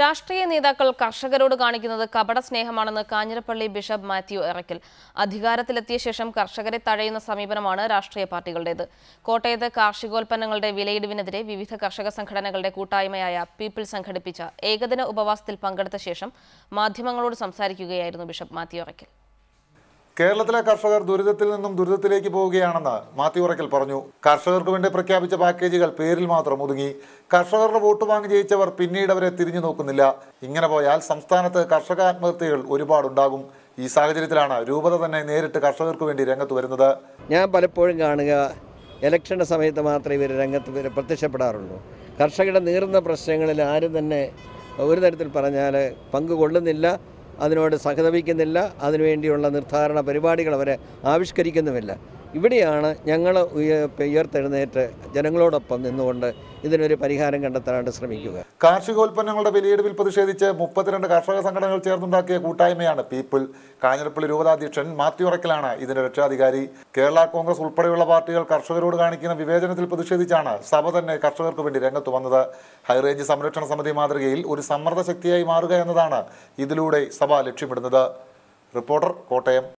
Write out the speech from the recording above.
രാഷ്ട്രീയ നേതാക്കൾ കർഷകരോട് കാണിക്കുന്നത് കപട സ്നേഹമാണെന്ന് കാഞ്ഞിരപ്പള്ളി ബിഷപ്പ് മാത്യു എറക്കൽ. അധികാരത്തിലെത്തിയ ശേഷം കർഷകരെ തഴയുന്ന സമീപനമാണ് രാഷ്ട്രീയ പാർട്ടികളുടേത്. കോട്ടയത്ത് കാർഷികോൽപ്പന്നങ്ങളുടെ വിലയിടിവിനെതിരെ വിവിധ കർഷക സംഘടനകളുടെ കൂട്ടായ്മയായ പീപ്പിൾ സംഘടിപ്പിച്ച ഏകദിന ഉപവാസത്തിൽ പങ്കെടുത്ത ശേഷം മാധ്യമങ്ങളോട് സംസാരിക്കുകയായിരുന്നു ബിഷപ്പ് മാത്യു എറക്കൽ. കേരളത്തിലെ കർഷകർ ദുരിതത്തിൽ നിന്നും ദുരിതത്തിലേക്ക് പോവുകയാണെന്ന് മാത്യു ഉറക്കൽ പറഞ്ഞു. കർഷകർക്ക് വേണ്ടി പ്രഖ്യാപിച്ച പാക്കേജുകൾ പേരിൽ മാത്രം ഒതുങ്ങി. കർഷകരുടെ വോട്ട് വാങ്ങി ജയിച്ചവർ പിന്നീട് അവരെ തിരിഞ്ഞു നോക്കുന്നില്ല. ഇങ്ങനെ പോയാൽ സംസ്ഥാനത്ത് കർഷക ആത്മഹത്യകൾ ഒരുപാടുണ്ടാകും. ഈ സാഹചര്യത്തിലാണ് രൂപത തന്നെ നേരിട്ട് കർഷകർക്ക് വേണ്ടി രംഗത്ത് വരുന്നത്. ഞാൻ പലപ്പോഴും കാണുക ഇലക്ഷന്റെ സമയത്ത് മാത്രമേ ഇവർ രംഗത്ത് പ്രത്യക്ഷപ്പെടാറുള്ളൂ. കർഷകരുടെ നീറുന്ന പ്രശ്നങ്ങളിൽ ആരും തന്നെ ഒരു തരത്തിൽ പറഞ്ഞാൽ പങ്കുകൊള്ളുന്നില്ല അതിനോട് സഹതപിക്കുന്നില്ല. അതിനുവേണ്ടിയുള്ള നിർദ്ധാരണ പരിപാടികൾ അവരെ ആവിഷ്കരിക്കുന്നുമില്ല. ഇവിടെയാണ് ഞങ്ങൾ ഉയ- ഉയർത്തെഴുന്നേറ്റ് ജനങ്ങളോടൊപ്പം നിന്നുകൊണ്ട് ഇതിനൊരു പരിഹാരം കണ്ടെത്താനായിട്ട് ശ്രമിക്കുക. കാർഷികോൽപ്പന്നങ്ങളുടെ വിലയിടിവിൽ പ്രതിഷേധിച്ച് മുപ്പത്തിരണ്ട് കർഷക സംഘടനകൾ ചേർന്നുണ്ടാക്കിയ കൂട്ടായ്മയാണ് പീപ്പിൾ. കാഞ്ഞിരപ്പള്ളി രൂപതാധ്യക്ഷൻ മാത്യു ഉറക്കലാണ് ഇതിന്റെ രക്ഷാധികാരി. കേരള കോൺഗ്രസ് ഉൾപ്പെടെയുള്ള പാർട്ടികൾ കർഷകരോട് കാണിക്കുന്ന വിവേചനത്തിൽ പ്രതിഷേധിച്ചാണ് സഭ തന്നെ കർഷകർക്ക് വേണ്ടി രംഗത്ത് വന്നത്. ഹൈറേഞ്ച് സംരക്ഷണ സമിതി മാതൃകയിൽ ഒരു സമ്മർദ്ദ ശക്തിയായി മാറുക എന്നതാണ് ഇതിലൂടെ സഭ ലക്ഷ്യമിടുന്നത്. റിപ്പോർട്ടർ കോട്ടയം.